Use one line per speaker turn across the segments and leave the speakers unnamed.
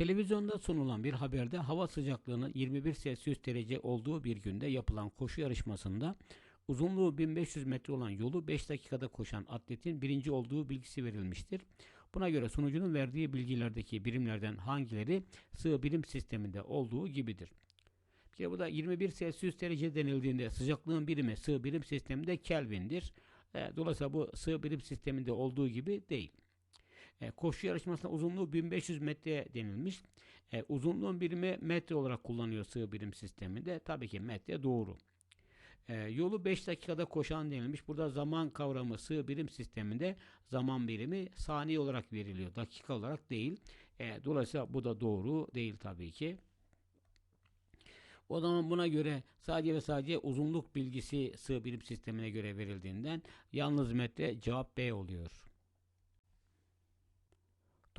Televizyonda sunulan bir haberde hava sıcaklığının 21 Celsius derece olduğu bir günde yapılan koşu yarışmasında uzunluğu 1500 metre olan yolu 5 dakikada koşan atletin birinci olduğu bilgisi verilmiştir. Buna göre sunucunun verdiği bilgilerdeki birimlerden hangileri sığ birim sisteminde olduğu gibidir. Bir bu da 21 Celsius derece denildiğinde sıcaklığın birimi sığ birim sisteminde Kelvin'dir. E, dolayısıyla bu sığ birim sisteminde olduğu gibi değil. E, koşu yarışmasında uzunluğu 1500 metre denilmiş. E, uzunluğun birimi metre olarak kullanıyor sığ birim sisteminde. Tabii ki metre doğru. E, yolu 5 dakikada koşan denilmiş. Burada zaman kavramı sığ birim sisteminde zaman birimi saniye olarak veriliyor. Dakika olarak değil. Dolayısıyla bu da doğru değil tabii ki. O zaman buna göre sadece ve sadece uzunluk bilgisi sığ birim sistemine göre verildiğinden yalnız metre cevap B oluyor.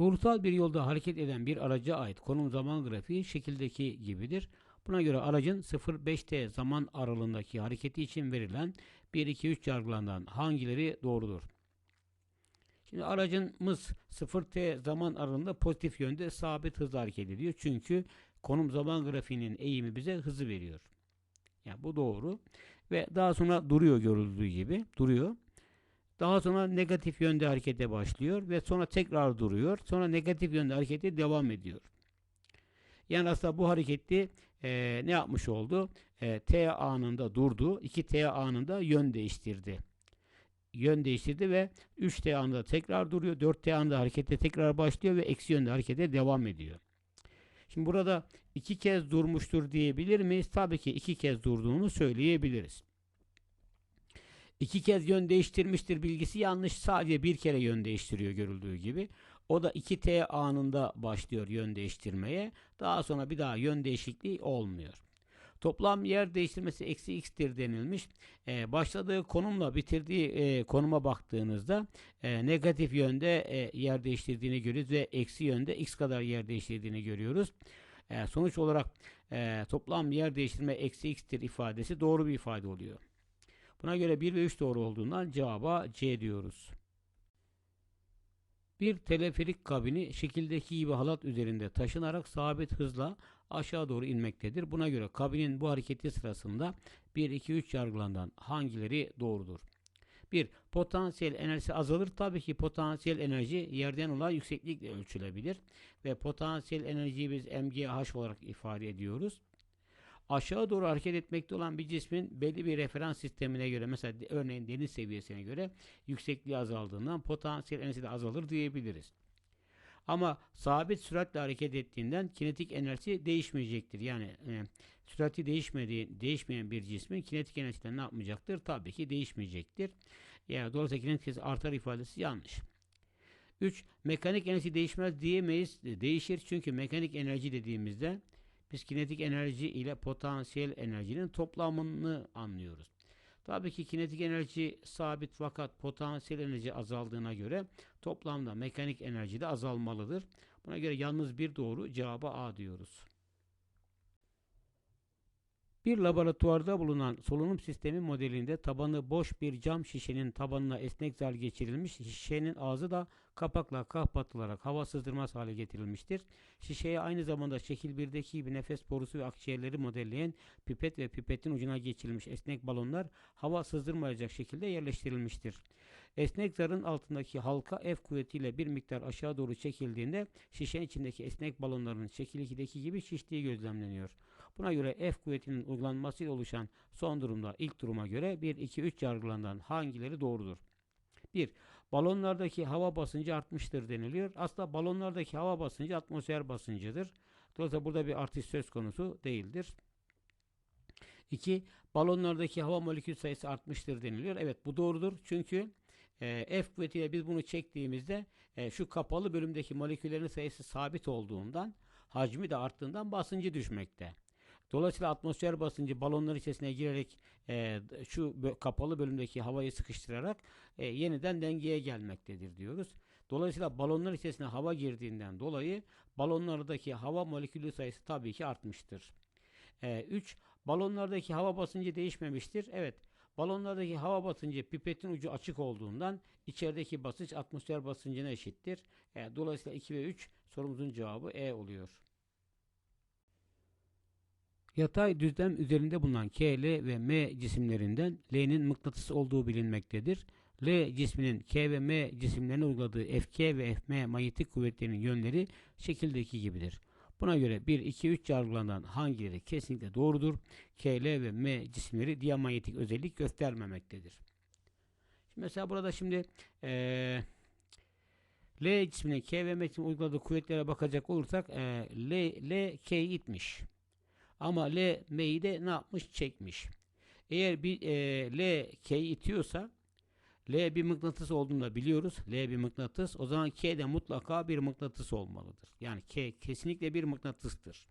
Doğrusal bir yolda hareket eden bir araca ait konum zaman grafiği şekildeki gibidir. Buna göre aracın 0-5T zaman aralığındaki hareketi için verilen 1-2-3 yargılarından hangileri doğrudur? Şimdi aracımız 0T zaman aralığında pozitif yönde sabit hızla hareket ediyor. Çünkü konum zaman grafiğinin eğimi bize hızı veriyor. Yani bu doğru. Ve daha sonra duruyor görüldüğü gibi. Duruyor. Daha sonra negatif yönde harekete başlıyor ve sonra tekrar duruyor. Sonra negatif yönde harekete devam ediyor. Yani aslında bu hareketi e, ne yapmış oldu? E, T anında durdu. 2T anında yön değiştirdi. Yön değiştirdi ve 3T anında tekrar duruyor. 4T anında harekete tekrar başlıyor ve eksi yönde harekete devam ediyor. Şimdi burada iki kez durmuştur diyebilir miyiz? Tabii ki iki kez durduğunu söyleyebiliriz. İki kez yön değiştirmiştir bilgisi yanlış. Sadece bir kere yön değiştiriyor görüldüğü gibi. O da 2T anında başlıyor yön değiştirmeye. Daha sonra bir daha yön değişikliği olmuyor. Toplam yer değiştirmesi eksi x'tir denilmiş. Ee, başladığı konumla bitirdiği e, konuma baktığınızda e, negatif yönde e, yer değiştirdiğini görüyoruz ve eksi yönde x kadar yer değiştirdiğini görüyoruz. E, sonuç olarak e, toplam yer değiştirme eksi x'tir ifadesi doğru bir ifade oluyor. Buna göre 1 ve 3 doğru olduğundan cevaba C diyoruz. Bir teleferik kabini şekildeki gibi halat üzerinde taşınarak sabit hızla aşağı doğru inmektedir. Buna göre kabinin bu hareketi sırasında 1, 2, 3 yargılarından hangileri doğrudur? 1. Potansiyel enerjisi azalır. Tabii ki potansiyel enerji yerden olan yükseklikle ölçülebilir. Ve potansiyel enerjiyi biz MGH olarak ifade ediyoruz aşağı doğru hareket etmekte olan bir cismin belli bir referans sistemine göre mesela örneğin deniz seviyesine göre yüksekliği azaldığından potansiyel enerjisi de azalır diyebiliriz. Ama sabit süratle hareket ettiğinden kinetik enerjisi değişmeyecektir. Yani e, sürati değişmediği, değişmeyen bir cismin kinetik enerjisi ne yapmayacaktır? Tabii ki değişmeyecektir. Yani dolayısıyla kinetik enerjisi artar ifadesi yanlış. 3. Mekanik enerji değişmez diyemeyiz. Değişir çünkü mekanik enerji dediğimizde biz kinetik enerji ile potansiyel enerjinin toplamını anlıyoruz. Tabii ki kinetik enerji sabit fakat potansiyel enerji azaldığına göre toplamda mekanik enerji de azalmalıdır. Buna göre yalnız bir doğru cevaba A diyoruz. Bir laboratuvarda bulunan solunum sistemi modelinde tabanı boş bir cam şişenin tabanına esnek zar geçirilmiş, şişenin ağzı da kapakla kapatılarak hava sızdırmaz hale getirilmiştir. Şişeye aynı zamanda şekil 1'deki gibi nefes borusu ve akciğerleri modelleyen pipet ve pipetin ucuna geçirilmiş esnek balonlar hava sızdırmayacak şekilde yerleştirilmiştir. Esnek zarın altındaki halka F kuvvetiyle bir miktar aşağı doğru çekildiğinde şişenin içindeki esnek balonların şekil 2'deki gibi şiştiği gözlemleniyor. Buna göre F kuvvetinin uygulanmasıyla oluşan son durumda ilk duruma göre 1, 2, 3 yargılanan hangileri doğrudur? 1. Balonlardaki hava basıncı artmıştır deniliyor. Aslında balonlardaki hava basıncı atmosfer basıncıdır. Dolayısıyla burada bir artış söz konusu değildir. 2. Balonlardaki hava molekül sayısı artmıştır deniliyor. Evet bu doğrudur. Çünkü e, F kuvvetiyle biz bunu çektiğimizde e, şu kapalı bölümdeki moleküllerin sayısı sabit olduğundan hacmi de arttığından basıncı düşmekte. Dolayısıyla atmosfer basıncı balonların içerisine girerek e, şu kapalı bölümdeki havayı sıkıştırarak e, yeniden dengeye gelmektedir diyoruz. Dolayısıyla balonlar içerisine hava girdiğinden dolayı balonlardaki hava molekülü sayısı tabii ki artmıştır. 3. E, balonlardaki hava basıncı değişmemiştir. Evet. Balonlardaki hava basıncı pipetin ucu açık olduğundan içerideki basınç atmosfer basıncına eşittir. E, dolayısıyla 2 ve 3 sorumuzun cevabı E oluyor. Yatay düzlem üzerinde bulunan K, L ve M cisimlerinden L'nin mıknatıs olduğu bilinmektedir. L cisminin K ve M cisimlerine uyguladığı Fk ve Fm manyetik kuvvetlerinin yönleri şekildeki gibidir. Buna göre 1, 2, 3 yargılanan hangileri kesinlikle doğrudur? K, L ve M cisimleri diamanyetik özellik göstermemektedir. Şimdi mesela burada şimdi ee, L cismine K ve M cismine uyguladığı kuvvetlere bakacak olursak ee, L, L K'yi itmiş. Ama L M'yi de ne yapmış? Çekmiş. Eğer bir e, L K'yi itiyorsa L bir mıknatıs olduğunu da biliyoruz. L bir mıknatıs. O zaman K de mutlaka bir mıknatıs olmalıdır. Yani K kesinlikle bir mıknatıstır.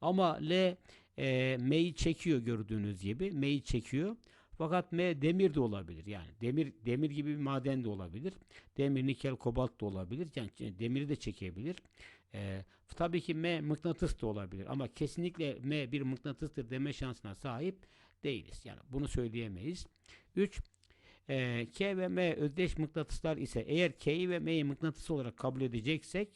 Ama L e, M'yi çekiyor gördüğünüz gibi. M'yi çekiyor. Fakat M demir de olabilir. Yani demir demir gibi bir maden de olabilir. Demir, nikel, kobalt da olabilir. Yani demiri de çekebilir. Ee, tabii ki M mıknatıs da olabilir ama kesinlikle M bir mıknatıstır deme şansına sahip değiliz. Yani bunu söyleyemeyiz. 3. E, K ve M özdeş mıknatıslar ise eğer K'yi ve M'yi mıknatıs olarak kabul edeceksek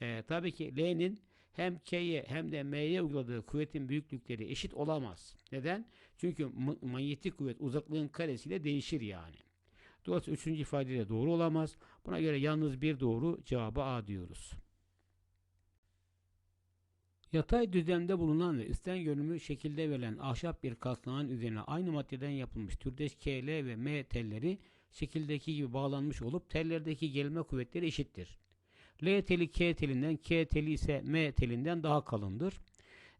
e, tabii ki L'nin hem K'ye hem de M'ye uyguladığı kuvvetin büyüklükleri eşit olamaz. Neden? Çünkü manyetik kuvvet uzaklığın karesiyle değişir yani. Dolayısıyla üçüncü ifade de doğru olamaz. Buna göre yalnız bir doğru cevabı A diyoruz. Yatay düzlemde bulunan ve üstten görünümü şekilde verilen ahşap bir kasnağın üzerine aynı maddeden yapılmış türdeş K, L ve M telleri şekildeki gibi bağlanmış olup tellerdeki gelme kuvvetleri eşittir. L teli K telinden, K teli ise M telinden daha kalındır.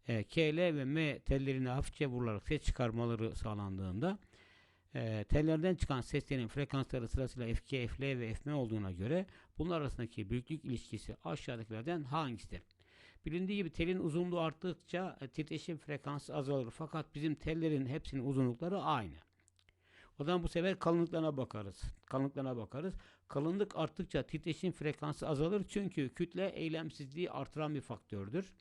E, K, L ve M tellerine hafifçe vurularak ses çıkarmaları sağlandığında e, tellerden çıkan seslerin frekansları sırasıyla FK, FL ve FM olduğuna göre bunlar arasındaki büyüklük ilişkisi aşağıdakilerden hangisidir? Bilindiği gibi telin uzunluğu arttıkça e, titreşim frekansı azalır. Fakat bizim tellerin hepsinin uzunlukları aynı. O zaman bu sefer kalınlıklarına bakarız. Kalınlıklarına bakarız. Kalınlık arttıkça titreşim frekansı azalır. Çünkü kütle eylemsizliği artıran bir faktördür.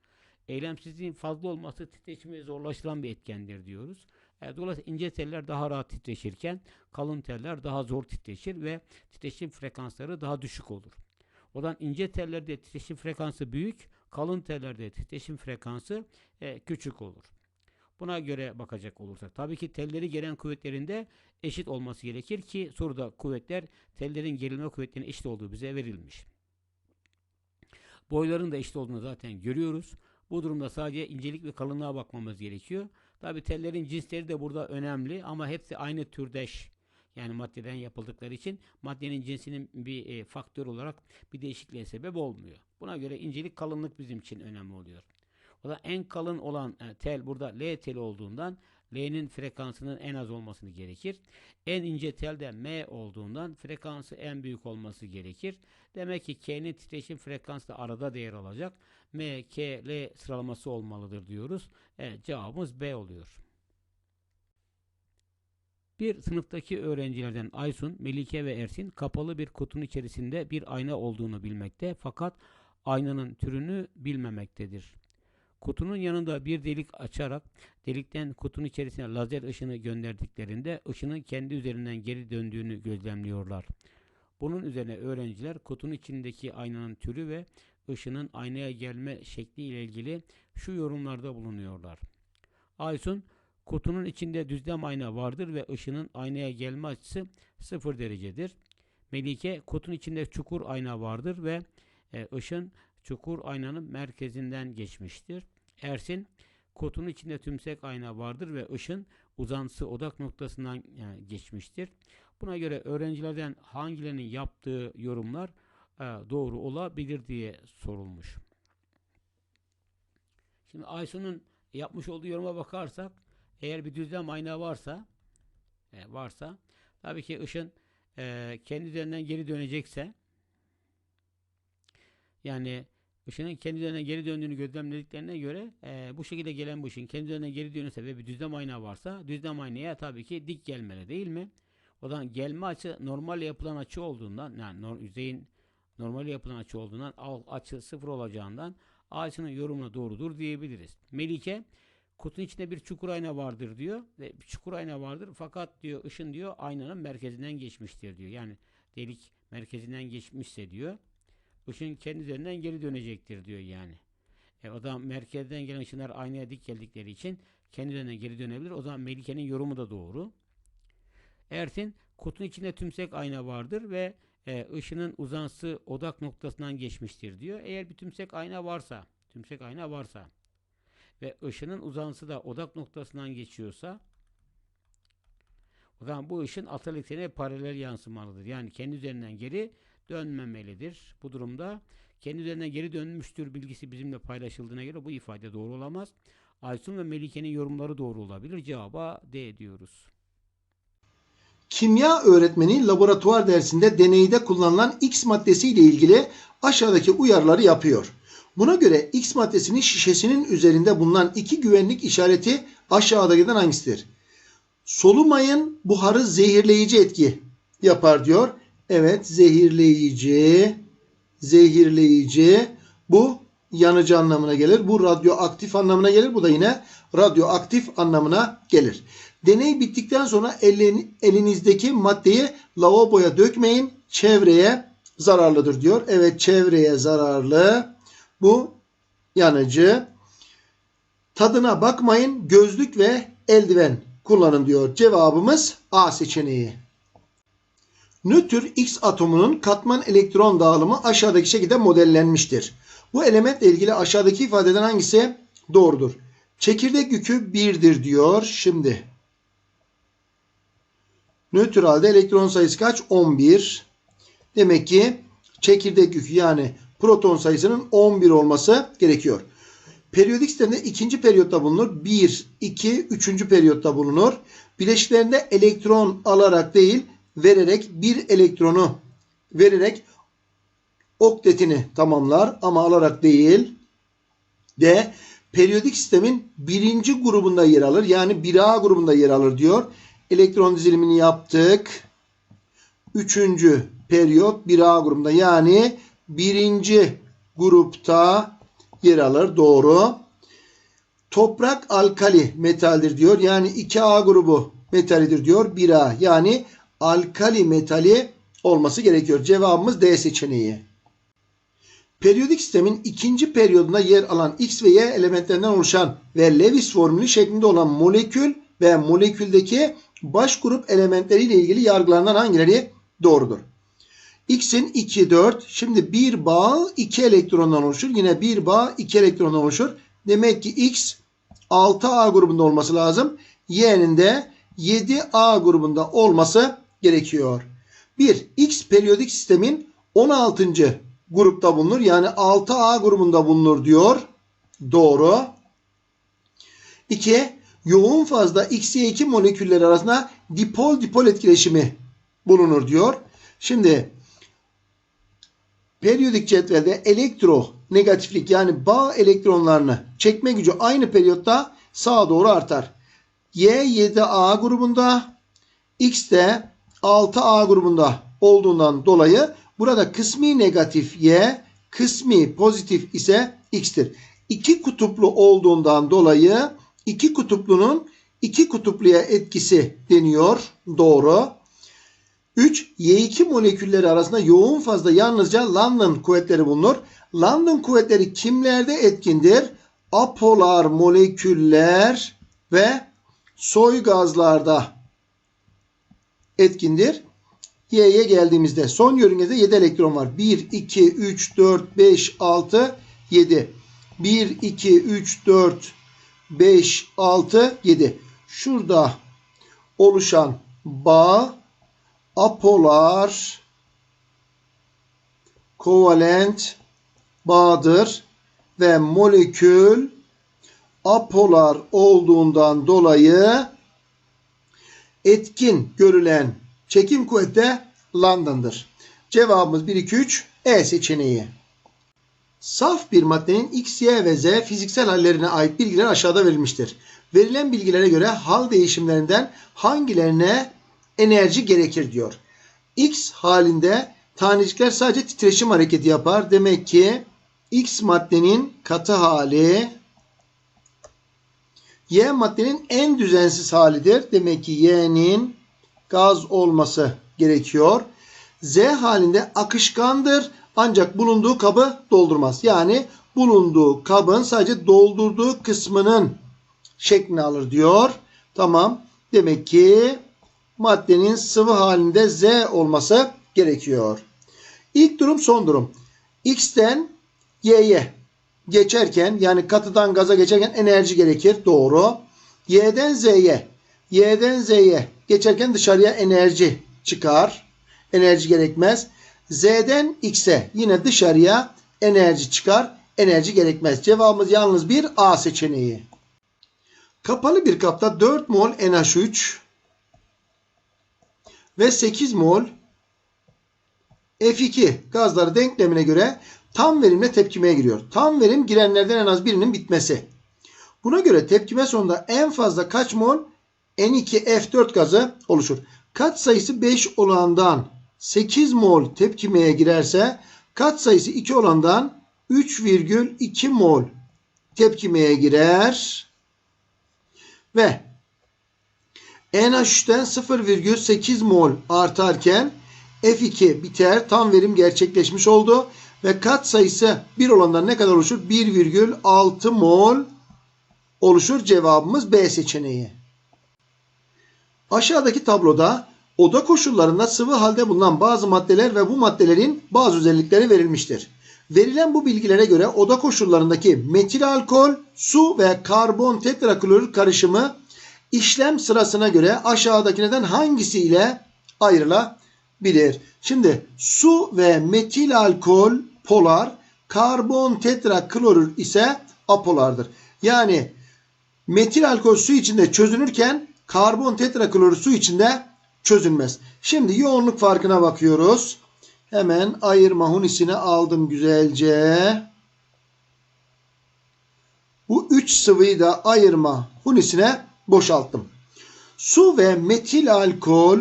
Eylemsizliğin fazla olması titreşimi zorlaştıran bir etkendir diyoruz. E, dolayısıyla ince teller daha rahat titreşirken kalın teller daha zor titreşir ve titreşim frekansları daha düşük olur. O zaman ince tellerde titreşim frekansı büyük, kalın tellerde titreşim frekansı e, küçük olur. Buna göre bakacak olursak tabii ki telleri gelen kuvvetlerinde eşit olması gerekir ki soruda kuvvetler tellerin gerilme kuvvetlerinin eşit olduğu bize verilmiş. Boyların da eşit olduğunu zaten görüyoruz. Bu durumda sadece incelik ve kalınlığa bakmamız gerekiyor. Tabi tellerin cinsleri de burada önemli ama hepsi aynı türdeş yani maddeden yapıldıkları için maddenin cinsinin bir e, faktör olarak bir değişikliğe sebep olmuyor. Buna göre incelik kalınlık bizim için önemli oluyor. O da en kalın olan e, tel burada L teli olduğundan L'nin frekansının en az olmasını gerekir. En ince tel de M olduğundan frekansı en büyük olması gerekir. Demek ki K'nin titreşim frekansı da arada değer alacak. M, K, L sıralaması olmalıdır diyoruz. Evet cevabımız B oluyor. Bir sınıftaki öğrencilerden Aysun, Melike ve Ersin kapalı bir kutunun içerisinde bir ayna olduğunu bilmekte fakat aynanın türünü bilmemektedir. Kutunun yanında bir delik açarak delikten kutunun içerisine lazer ışını gönderdiklerinde ışının kendi üzerinden geri döndüğünü gözlemliyorlar. Bunun üzerine öğrenciler kutunun içindeki aynanın türü ve ışının aynaya gelme şekli ile ilgili şu yorumlarda bulunuyorlar. Aysun, kutunun içinde düzlem ayna vardır ve ışının aynaya gelme açısı 0 derecedir. Melike, kutunun içinde çukur ayna vardır ve e, ışın çukur aynanın merkezinden geçmiştir. Ersin, kutunun içinde tümsek ayna vardır ve ışın uzantısı odak noktasından e, geçmiştir. Buna göre öğrencilerden hangilerinin yaptığı yorumlar e, doğru olabilir diye sorulmuş. Şimdi Aysun'un yapmış olduğu yoruma bakarsak eğer bir düzlem ayna varsa e, varsa tabii ki ışın e, kendi üzerinden geri dönecekse yani ışının kendi üzerinden geri döndüğünü gözlemlediklerine göre e, bu şekilde gelen bu ışın kendi üzerinden geri dönüyorsa ve bir düzlem ayna varsa düzlem aynaya tabii ki dik gelmeli değil mi? O zaman gelme açı normal yapılan açı olduğundan yani nor yüzeyin normal yapılan açı olduğundan açı sıfır olacağından açının yorumuna doğrudur diyebiliriz. Melike kutunun içinde bir çukur ayna vardır diyor. Ve bir çukur ayna vardır fakat diyor ışın diyor aynanın merkezinden geçmiştir diyor. Yani delik merkezinden geçmişse diyor ışın kendi üzerinden geri dönecektir diyor yani. E, o zaman merkezden gelen ışınlar aynaya dik geldikleri için kendi üzerinden geri dönebilir. O zaman Melike'nin yorumu da doğru. Ersin kutunun içinde tümsek ayna vardır ve e, ışının uzantısı odak noktasından geçmiştir diyor. Eğer bir tümsek ayna varsa, tümsek ayna varsa ve ışının uzantısı da odak noktasından geçiyorsa o zaman bu ışın atal eksene paralel yansımalıdır. Yani kendi üzerinden geri dönmemelidir. Bu durumda kendi üzerinden geri dönmüştür bilgisi bizimle paylaşıldığına göre bu ifade doğru olamaz. Aysun ve Melike'nin yorumları doğru olabilir. Cevaba D diyoruz.
Kimya öğretmeni laboratuvar dersinde deneyde kullanılan X maddesi ile ilgili aşağıdaki uyarıları yapıyor. Buna göre X maddesinin şişesinin üzerinde bulunan iki güvenlik işareti aşağıdakilerden hangisidir? Solumayın buharı zehirleyici etki yapar diyor. Evet zehirleyici, zehirleyici bu yanıcı anlamına gelir. Bu radyoaktif anlamına gelir. Bu da yine radyoaktif anlamına gelir. Deney bittikten sonra elin, elinizdeki maddeyi lavaboya dökmeyin. Çevreye zararlıdır diyor. Evet çevreye zararlı. Bu yanıcı. Tadına bakmayın. Gözlük ve eldiven kullanın diyor. Cevabımız A seçeneği. Nötr X atomunun katman elektron dağılımı aşağıdaki şekilde modellenmiştir. Bu elementle ilgili aşağıdaki ifadeden hangisi doğrudur? Çekirdek yükü 1'dir diyor. Şimdi nötr halde elektron sayısı kaç? 11. Demek ki çekirdek yükü yani proton sayısının 11 olması gerekiyor. Periyodik sistemde ikinci periyotta bulunur. 1, 2, 3. periyotta bulunur. Bileşiklerinde elektron alarak değil vererek bir elektronu vererek oktetini tamamlar ama alarak değil. D. Periyodik sistemin birinci grubunda yer alır. Yani 1A grubunda yer alır diyor. Elektron dizilimini yaptık. Üçüncü periyot 1A grubunda. Yani birinci grupta yer alır. Doğru. Toprak alkali metaldir diyor. Yani 2A grubu metalidir diyor. 1A yani alkali metali olması gerekiyor. Cevabımız D seçeneği. Periyodik sistemin ikinci periyodunda yer alan X ve Y elementlerinden oluşan ve Lewis formülü şeklinde olan molekül ve moleküldeki baş grup elementleriyle ilgili yargılanan hangileri doğrudur? X'in 2, 4. Şimdi bir bağ 2 elektrondan oluşur. Yine bir bağ 2 elektrondan oluşur. Demek ki X 6A grubunda olması lazım. Y'nin de 7A grubunda olması gerekiyor. 1. X periyodik sistemin 16. grupta bulunur. Yani 6A grubunda bulunur diyor. Doğru. 2. Yoğun fazla X-Y2 molekülleri arasında dipol-dipol etkileşimi bulunur diyor. Şimdi periyodik cetvelde elektro negatiflik yani bağ elektronlarını çekme gücü aynı periyotta sağa doğru artar. Y 7A grubunda X de 6A grubunda olduğundan dolayı burada kısmi negatif Y, kısmi pozitif ise X'tir. İki kutuplu olduğundan dolayı iki kutuplunun iki kutupluya etkisi deniyor. Doğru. 3. Y2 molekülleri arasında yoğun fazla yalnızca London kuvvetleri bulunur. London kuvvetleri kimlerde etkindir? Apolar moleküller ve soy gazlarda etkindir. Y'ye geldiğimizde son yörüngede 7 elektron var. 1, 2, 3, 4, 5, 6, 7. 1, 2, 3, 4, 5, 6, 7. Şurada oluşan bağ apolar kovalent bağdır ve molekül apolar olduğundan dolayı etkin görülen çekim kuvveti London'dır. Cevabımız 1, 2, 3 E seçeneği. Saf bir maddenin X, Y ve Z fiziksel hallerine ait bilgiler aşağıda verilmiştir. Verilen bilgilere göre hal değişimlerinden hangilerine enerji gerekir diyor. X halinde tanecikler sadece titreşim hareketi yapar. Demek ki X maddenin katı hali Y maddenin en düzensiz halidir. Demek ki Y'nin gaz olması gerekiyor. Z halinde akışkandır ancak bulunduğu kabı doldurmaz. Yani bulunduğu kabın sadece doldurduğu kısmının şeklini alır diyor. Tamam. Demek ki maddenin sıvı halinde Z olması gerekiyor. İlk durum son durum. X'ten Y'ye geçerken yani katıdan gaza geçerken enerji gerekir. Doğru. Y'den Z'ye Y'den Z'ye geçerken dışarıya enerji çıkar. Enerji gerekmez. Z'den X'e yine dışarıya enerji çıkar. Enerji gerekmez. Cevabımız yalnız bir A seçeneği. Kapalı bir kapta 4 mol NH3 ve 8 mol F2 gazları denklemine göre tam verimle tepkimeye giriyor. Tam verim girenlerden en az birinin bitmesi. Buna göre tepkime sonunda en fazla kaç mol N2F4 gazı oluşur? Kat sayısı 5 olandan 8 mol tepkimeye girerse kat sayısı 2 olandan 3,2 mol tepkimeye girer ve NH3'ten 0,8 mol artarken F2 biter. Tam verim gerçekleşmiş oldu. Ve kat sayısı 1 olandan ne kadar oluşur? 1,6 mol oluşur. Cevabımız B seçeneği. Aşağıdaki tabloda oda koşullarında sıvı halde bulunan bazı maddeler ve bu maddelerin bazı özellikleri verilmiştir. Verilen bu bilgilere göre oda koşullarındaki metil alkol, su ve karbon tetraklorür karışımı işlem sırasına göre aşağıdakilerden hangisi ile ayrılabilir? Şimdi su ve metil alkol polar, karbon tetraklorür ise apolardır. Yani metil alkol su içinde çözünürken karbon tetraklorür su içinde çözünmez. Şimdi yoğunluk farkına bakıyoruz. Hemen ayırma hunisini aldım güzelce. Bu üç sıvıyı da ayırma hunisine boşalttım. Su ve metil alkol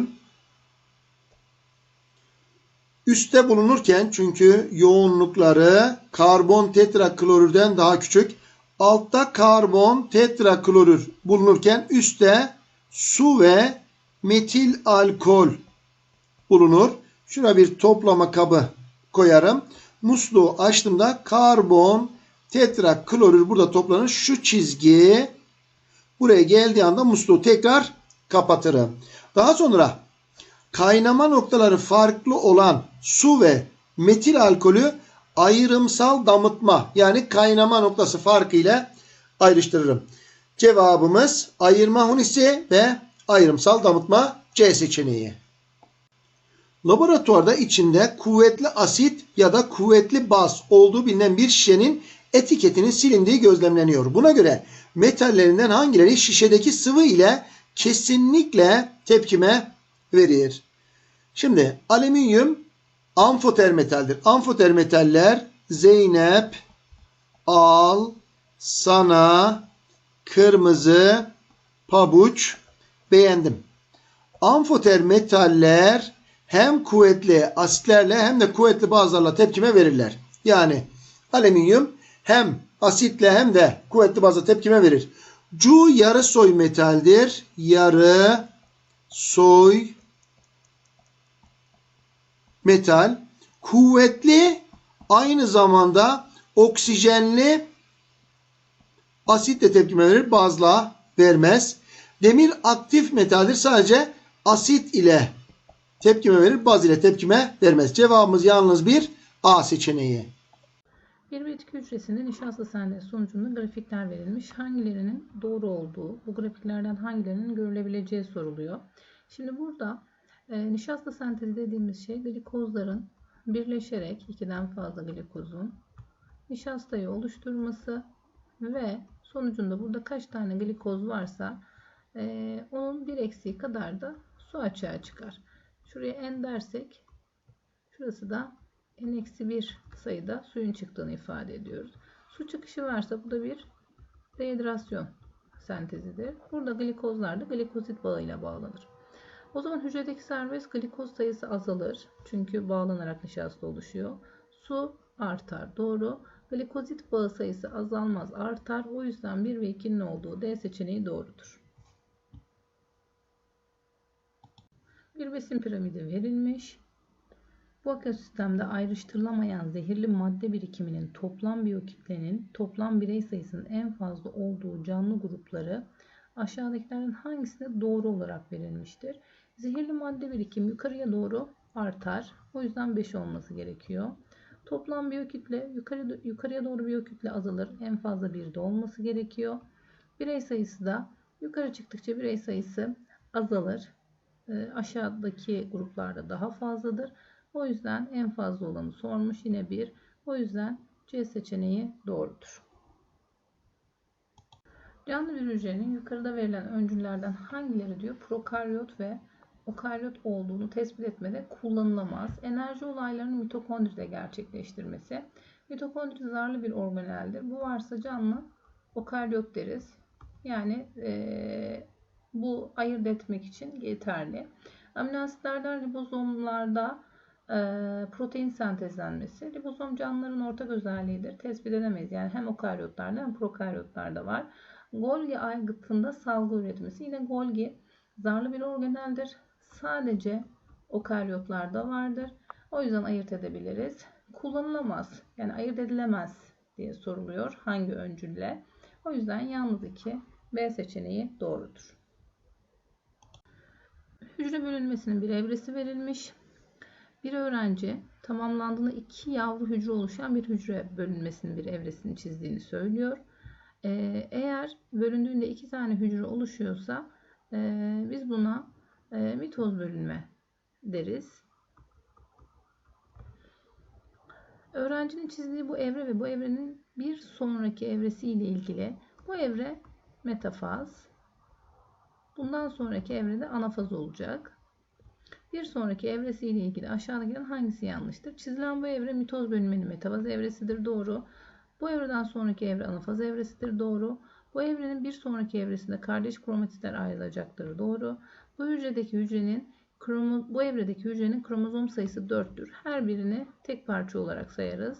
üstte bulunurken çünkü yoğunlukları karbon tetraklorürden daha küçük. Altta karbon tetraklorür bulunurken üstte su ve metil alkol bulunur. Şuna bir toplama kabı koyarım. Musluğu açtığımda karbon tetraklorür burada toplanır. Şu çizgi buraya geldiği anda musluğu tekrar kapatırım. Daha sonra kaynama noktaları farklı olan su ve metil alkolü ayrımsal damıtma yani kaynama noktası farkı ile ayrıştırırım. Cevabımız ayırma hunisi ve ayrımsal damıtma C seçeneği. Laboratuvarda içinde kuvvetli asit ya da kuvvetli baz olduğu bilinen bir şişenin etiketinin silindiği gözlemleniyor. Buna göre metallerinden hangileri şişedeki sıvı ile kesinlikle tepkime verir? Şimdi alüminyum amfoter metaldir. Amfoter metaller Zeynep, al, sana, kırmızı, pabuç, beğendim. Amfoter metaller hem kuvvetli asitlerle hem de kuvvetli bazlarla tepkime verirler. Yani alüminyum hem asitle hem de kuvvetli bazla tepkime verir. Cu yarı soy metaldir. Yarı soy metal. Kuvvetli aynı zamanda oksijenli asitle tepkime verir. Bazla vermez. Demir aktif metaldir. Sadece asit ile tepkime verir. Baz ile tepkime vermez. Cevabımız yalnız bir A seçeneği.
Bir bitki hücresinde nişasta sentezi sonucunda grafikler verilmiş. Hangilerinin doğru olduğu, bu grafiklerden hangilerinin görülebileceği soruluyor. Şimdi burada e, nişasta sentezi dediğimiz şey glikozların birleşerek ikiden fazla glikozun nişastayı oluşturması ve sonucunda burada kaç tane glikoz varsa e, onun bir eksiği kadar da su açığa çıkar. Şuraya n dersek şurası da n-1 sayıda suyun çıktığını ifade ediyoruz. Su çıkışı varsa bu da bir dehidrasyon sentezidir. Burada glikozlar da glikozit bağıyla bağlanır. O zaman hücredeki serbest glikoz sayısı azalır. Çünkü bağlanarak nişasta oluşuyor. Su artar. Doğru. Glikozit bağı sayısı azalmaz artar. O yüzden 1 ve 2'nin olduğu D seçeneği doğrudur. Bir besin piramidi verilmiş. Bu ekosistemde ayrıştırılamayan zehirli madde birikiminin toplam biyokütlenin toplam birey sayısının en fazla olduğu canlı grupları aşağıdakilerden hangisinde doğru olarak verilmiştir? Zehirli madde birikimi yukarıya doğru artar. O yüzden 5 olması gerekiyor. Toplam biyokütle yukarı, yukarıya doğru biyokütle azalır. En fazla 1'de olması gerekiyor. Birey sayısı da yukarı çıktıkça birey sayısı azalır. E, aşağıdaki gruplarda daha fazladır. O yüzden en fazla olanı sormuş yine 1. O yüzden C seçeneği doğrudur. Canlı bir hücrenin yukarıda verilen öncüllerden hangileri diyor prokaryot ve okaryot olduğunu tespit etmede kullanılamaz. Enerji olaylarının mitokondride gerçekleştirmesi. Mitokondri zarlı bir organeldir. Bu varsa canlı okaryot deriz. Yani e, bu ayırt etmek için yeterli. Amino asitlerden ribozomlarda e, protein sentezlenmesi. Ribozom canlıların ortak özelliğidir. Tespit edemeyiz. Yani hem okaryotlarda hem prokaryotlarda var. Golgi aygıtında salgı üretmesi. Yine Golgi zarlı bir organeldir. Sadece okaryotlarda vardır. O yüzden ayırt edebiliriz. Kullanılamaz. Yani ayırt edilemez diye soruluyor. Hangi öncülle? O yüzden yalnız 2 B seçeneği doğrudur. Hücre bölünmesinin bir evresi verilmiş. Bir öğrenci tamamlandığında iki yavru hücre oluşan bir hücre bölünmesinin bir evresini çizdiğini söylüyor. Ee, eğer bölündüğünde iki tane hücre oluşuyorsa e, biz buna e, mitoz bölünme deriz. Öğrencinin çizdiği bu evre ve bu evrenin bir sonraki evresi ile ilgili bu evre metafaz. Bundan sonraki evrede anafaz olacak. Bir sonraki evresi ile ilgili aşağıdakilerin hangisi yanlıştır? Çizilen bu evre mitoz bölünmenin metafaz evresidir. Doğru. Bu evreden sonraki evre anafaz evresidir. Doğru. Bu evrenin bir sonraki evresinde kardeş kromatitler ayrılacaktır. Doğru. Bu hücredeki hücrenin kromo, bu evredeki hücrenin kromozom sayısı 4'tür. Her birini tek parça olarak sayarız.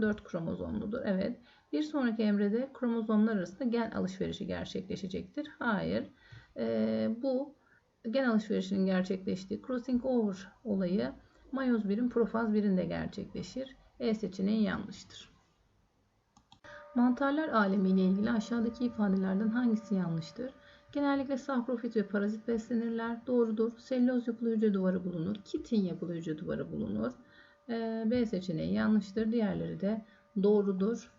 4 kromozomludur. Evet. Bir sonraki evrede kromozomlar arasında gen alışverişi gerçekleşecektir. Hayır. Ee, bu gen alışverişinin gerçekleştiği crossing over olayı mayoz 1'in profaz 1'inde gerçekleşir. E seçeneği yanlıştır. Mantarlar alemi ile ilgili aşağıdaki ifadelerden hangisi yanlıştır? Genellikle saprofit ve parazit beslenirler. Doğrudur. Selüloz yapılı hücre duvarı bulunur. Kitin yapılı hücre duvarı bulunur. Ee, B seçeneği yanlıştır. Diğerleri de doğrudur.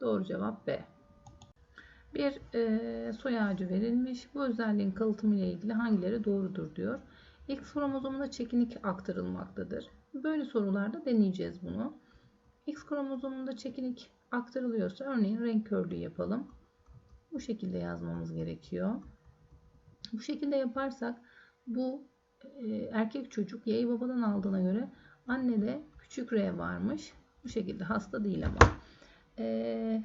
Doğru cevap B. Bir e, soy ağacı verilmiş. Bu özelliğin kalıtımı ile ilgili hangileri doğrudur diyor. X kromozomuna çekinik aktarılmaktadır. Böyle sorularda deneyeceğiz bunu. X kromozomunda çekinik aktarılıyorsa örneğin renk körlüğü yapalım. Bu şekilde yazmamız gerekiyor. Bu şekilde yaparsak bu e, erkek çocuk yayı babadan aldığına göre annede küçük R varmış. Bu şekilde hasta değil ama. E,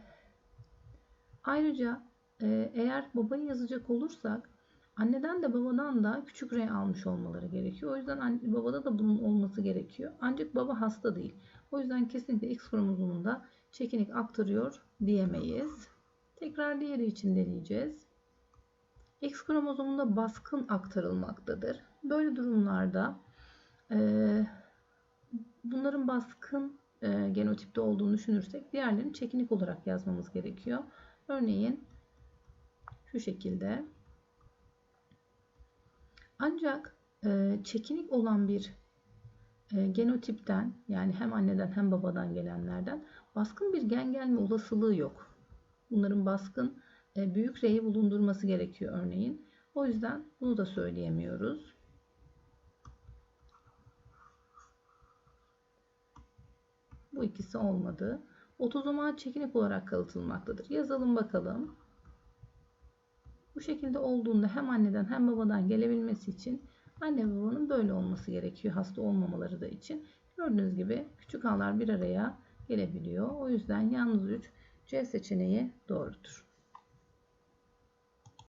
ayrıca e, eğer babayı yazacak olursak anneden de babadan da küçük R almış olmaları gerekiyor. O yüzden anne, babada da bunun olması gerekiyor. Ancak baba hasta değil. O yüzden kesinlikle X kromozomunda çekinik aktarıyor diyemeyiz. Tekrar diğeri için deneyeceğiz. X kromozomunda baskın aktarılmaktadır. Böyle durumlarda e, bunların baskın e, genotipte olduğunu düşünürsek diğerlerini çekinik olarak yazmamız gerekiyor. Örneğin şu şekilde. Ancak e, çekinik olan bir e, genotipten yani hem anneden hem babadan gelenlerden baskın bir gen gelme olasılığı yok. Bunların baskın e, büyük R'yi bulundurması gerekiyor örneğin. O yüzden bunu da söyleyemiyoruz. Bu ikisi olmadı. Otozomal çekinik olarak kalıtılmaktadır. Yazalım bakalım. Bu şekilde olduğunda hem anneden hem babadan gelebilmesi için anne babanın böyle olması gerekiyor hasta olmamaları da için. Gördüğünüz gibi küçük ağlar bir araya gelebiliyor. O yüzden yalnız 3 C seçeneği doğrudur.